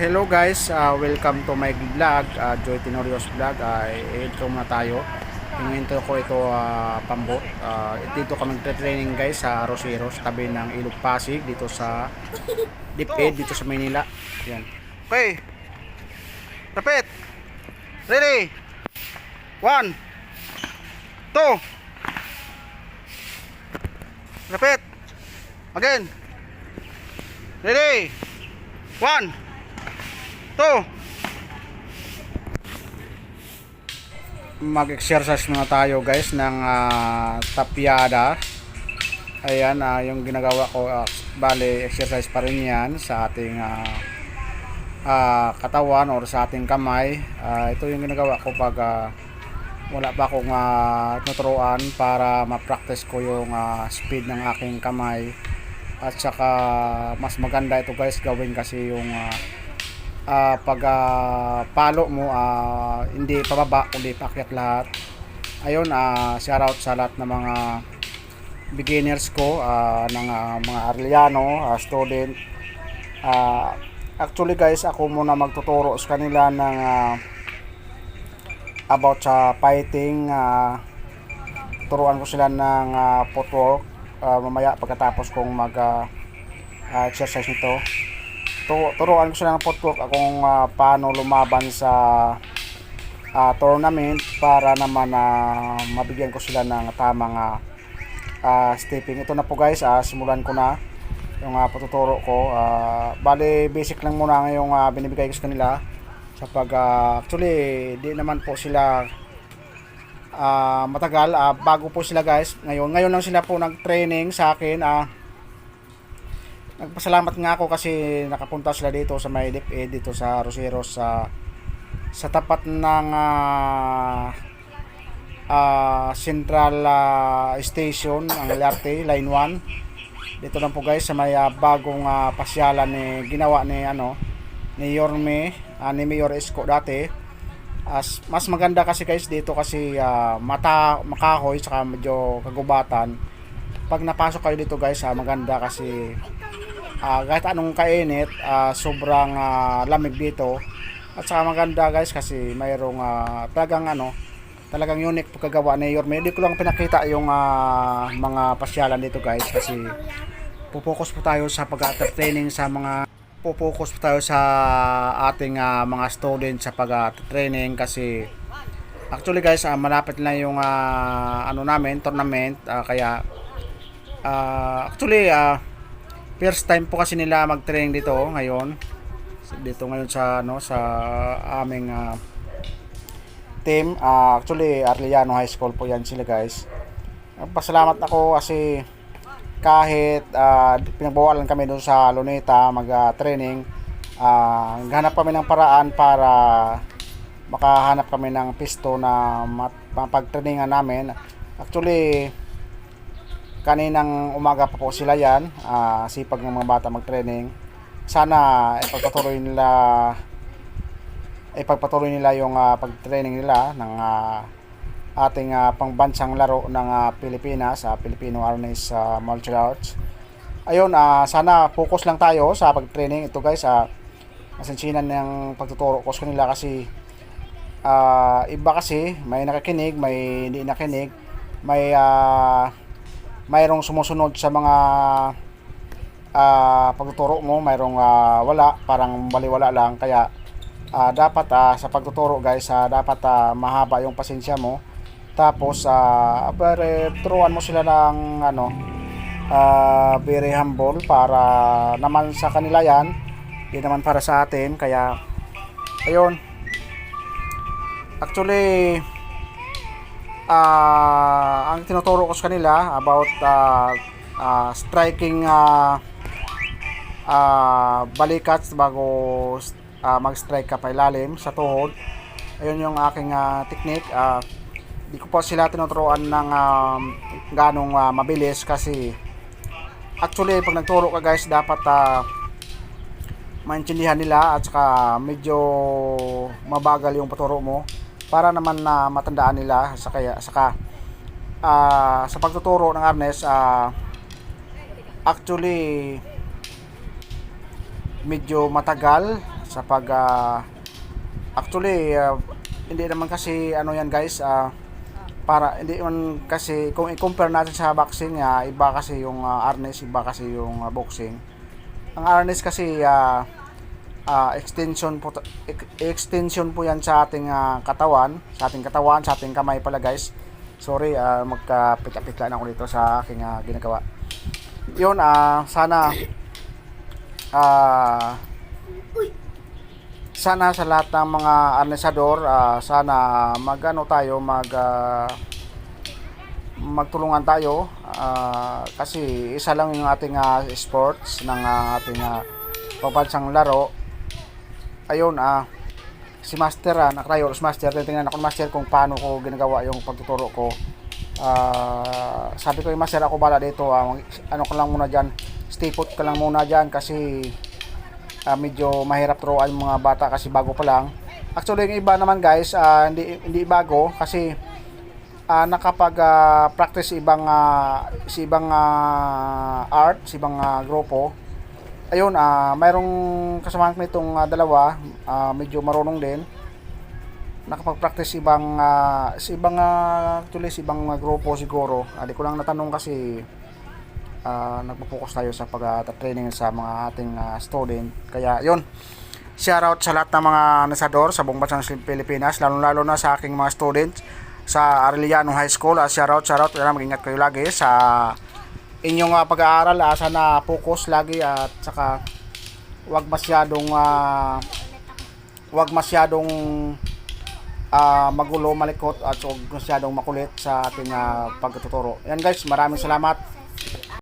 Hello guys, uh, welcome to my vlog, uh, Joy Tenorios vlog. Uh, intro muna tayo. Yung intro ko ito uh, pambot. Uh, dito kami nagtre-training guys sa Roseros, tabi ng Ilog Pasig dito sa Diped dito sa Manila. Yan. Okay. Tapit. Ready. One. Two. Repeat. Again. Ready. One. Two. Mag-exercise muna tayo guys ng ah, tapyada. Ayan, ah, yung ginagawa ko, ah, bale, exercise pa rin yan sa ating ah, ah, katawan or sa ating kamay. Ah, ito yung ginagawa ko pag ah, wala pa akong uh, tuturuan para ma-practice ko yung ah, speed ng aking kamay at saka mas maganda ito guys gawin kasi yung ah, ah, pag ah, palo mo ah, hindi pababa kundi paakyat lahat. Ayun ah shout out sa lahat ng mga beginners ko ah, ng ah, mga Arliano ah, student. Ah, actually guys ako muna magtuturo sa kanila ng ah, about sa fighting ah, turuan ko sila ng ah, footwork ah, mamaya pagkatapos kong mag ah, exercise nito tu- turuan ko sila ng footwork kung ah, paano lumaban sa ah, tournament para naman na mabigyan ko sila ng tamang ah, ah, stepping. Ito na po guys ah, simulan ko na yung uh, patuturo ko. Ah, bale basic lang muna ngayong ah, binibigay ko sa kanila. Sa pag ah, actually di naman po sila ah, matagal. Ah, bago po sila guys. Ngayon ngayon lang sila po nag-training sa akin ah nagpasalamat nga ako kasi nakapunta sila dito sa may DepEd dito sa Roseros sa sa tapat ng ah, ah, Central ah, Station ang LRT Line 1 dito lang po guys sa may ah, bagong ah, pasyalan ni ginawa ni ano ni Yorme ah, ni Mayor Isko dati. As mas maganda kasi guys dito kasi ah, mata makahoy saka medyo kagubatan. Pag napasok kayo dito guys ah, maganda kasi ah, kahit anong kainit ah, sobrang ah, lamig dito. At saka maganda guys kasi mayroong ah, talagang ano talagang unique pagkagawa ni Yorme. Hindi ko lang pinakita yung ah, mga pasyalan dito guys kasi pupokus po tayo sa pag-training sa mga pupokus po tayo sa ating ah, mga student sa pag-training kasi actually guys ah, malapit na yung ah, ano namin tournament. Ah, kaya ah, actually ah, first time po kasi nila mag-training dito ngayon. Dito ngayon sa ano sa aming ah, team. Ah, actually Arliano High School po yan sila guys. Pasalamat ako kasi kahit ah, pinagbawalan kami doon sa Luneta mag-training ah, naghanap kami ng paraan para makahanap kami ng pisto na mapag-trainingan namin. Actually kaninang umaga pa po sila yan ah, sipag ng mga bata mag-training sana ipagpatuloy nila ipagpatuloy nila yung ah, pag-training nila ng ah, ating ah, pangbansang laro ng ah, Pilipinas sa Filipino Arnis ah, Martial Arts. Ayun, ah, sana focus lang tayo sa pag-training ito guys. Ah, masansinan ng pagtuturo ko sa kanila kasi ah, iba kasi may nakikinig, may hindi nakinig, may ah, mayroong sumusunod sa mga ah, pagtuturo mo, mayroong ah, wala, parang baliwala lang. Kaya ah, dapat ah, sa pagtuturo guys ah, dapat ah, mahaba yung pasensya mo. Tapos ah pero turuan mo sila ng ano ah, very humble para naman sa kanila yan. Hindi naman para sa atin. Kaya ayun. Actually ah ang tinuturo ko sa kanila about ah, ah, striking ah, ah, balikat bago ah, mag-strike ka pa ilalim sa tuhod. Ayun yung aking ah, technique. Ah, di ko po sila tinuturuan ng um, ganong ah, mabilis kasi actually pag nagturo ka guys dapat ah, maintindihan nila at saka medyo mabagal yung paturo mo para naman na matandaan nila sa kaya saka ah, sa pagtuturo ng arnes ah, actually medyo matagal sa pag ah, actually ah, hindi naman kasi ano yan guys ah, para hindi man kasi kung i-compare natin sa boxing ah, iba kasi yung ah, arnis iba kasi yung ah, boxing. Ang arnis kasi ah, ah, extension po extension po yan sa ating ah, katawan sa ating katawan sa ating kamay pala guys. Sorry ah, magkapit-apit lang ako dito sa aking ah, ginagawa. Yun ah sana ah sana sa lahat ng mga arnesador ah, sana magano tayo mag ah, magtulungan tayo. Ah, kasi isa lang yung ating ah, sports ng ah, ating uh, pabansang laro ayun ah si master ah nakatayo si master titingnan ako ni master kung paano ko ginagawa yung pagtuturo ko ah sabi ko yung master ako bala dito ah, ano ko lang muna dyan stay put ka lang muna dyan kasi ah, medyo mahirap turuan yung mga bata kasi bago pa lang. Actually, yung iba naman guys, ah, hindi hindi bago kasi ah, nakapag ah, practice ibang ah, si ibang ah, art, si ibang ah, grupo. Ayun, ah mayroong kasamahan ko nitong ah, dalawa, ah, medyo marunong din. Nakapag-practice ibang ah, si ibang ah, actually si ibang ah, grupo siguro. Di ko lang natanong kasi uh, nagpo-focus tayo sa pag-training sa mga ating ah, student. Kaya yun, shout out sa lahat ng mga nasador sa buong bansang Pilipinas, lalo-lalo na sa aking mga students sa Arellano High School. Uh, shout out, shout out. Kaya mag-ingat kayo lagi sa inyong ah, pag-aaral. Uh, sana focus lagi at saka wag masyadong ah, wag masyadong ah, magulo, malikot at wag masyadong makulit sa ating ah, pagtuturo. Yan guys, maraming salamat.